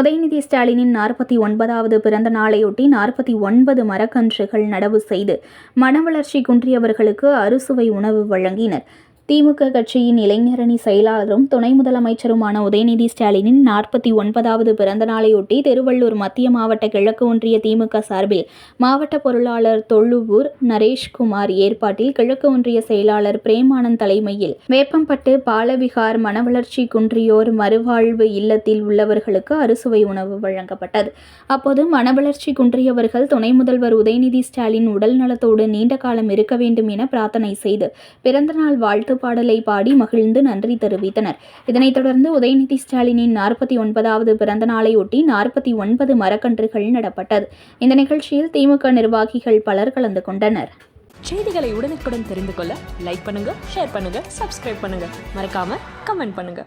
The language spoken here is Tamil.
உதயநிதி ஸ்டாலினின் நாற்பத்தி ஒன்பதாவது பிறந்த நாளையொட்டி நாற்பத்தி ஒன்பது மரக்கன்றுகள் நடவு செய்து மனவளர்ச்சி குன்றியவர்களுக்கு அறுசுவை உணவு வழங்கினர். திமுக கட்சியின் இளைஞரணி செயலாளரும் துணை முதலமைச்சருமான உதயநிதி ஸ்டாலினின் நாற்பத்தி ஒன்பதாவது பிறந்த நாளையொட்டி திருவள்ளூர் மத்திய மாவட்ட கிழக்கு ஒன்றிய திமுக சார்பில் மாவட்ட பொருளாளர் தொழுவூர் நரேஷ்குமார் ஏற்பாட்டில் கிழக்கு ஒன்றிய செயலாளர் பிரேமானந்த் தலைமையில் வேப்பம்பட்டு பாலவிகார் மனவளர்ச்சி குன்றியோர் மறுவாழ்வு இல்லத்தில் உள்ளவர்களுக்கு அறுசுவை உணவு வழங்கப்பட்டது. அப்போது மனவளர்ச்சி குன்றியவர்கள் துணை முதல்வர் உதயநிதி ஸ்டாலின் உடல் நலத்தோடு நீண்ட காலம் இருக்க வேண்டும் என பிரார்த்தனை செய்து பிறந்தநாள் வாழ்த்து பாடலை பாடி மகிழ்ந்து நன்றி தெரிவித்தனர். இதனைத் தொடர்ந்து உதயநிதி ஸ்டாலினின் நாற்பத்தி ஒன்பதாவது பிறந்த நாளையொட்டி நாற்பத்தி ஒன்பது மரக்கன்றுகள் நடப்பட்டது. இந்த நிகழ்ச்சியில் திமுக நிர்வாகிகள் பலர் கலந்து கொண்டனர். செய்திகளை உடனுக்குடன் தெரிந்து கொள்ள லைக் பண்ணுங்க ஷேர் பண்ணுங்க சப்ஸ்கிரைப் பண்ணுங்க. மறக்காம கமெண்ட் பண்ணுங்க.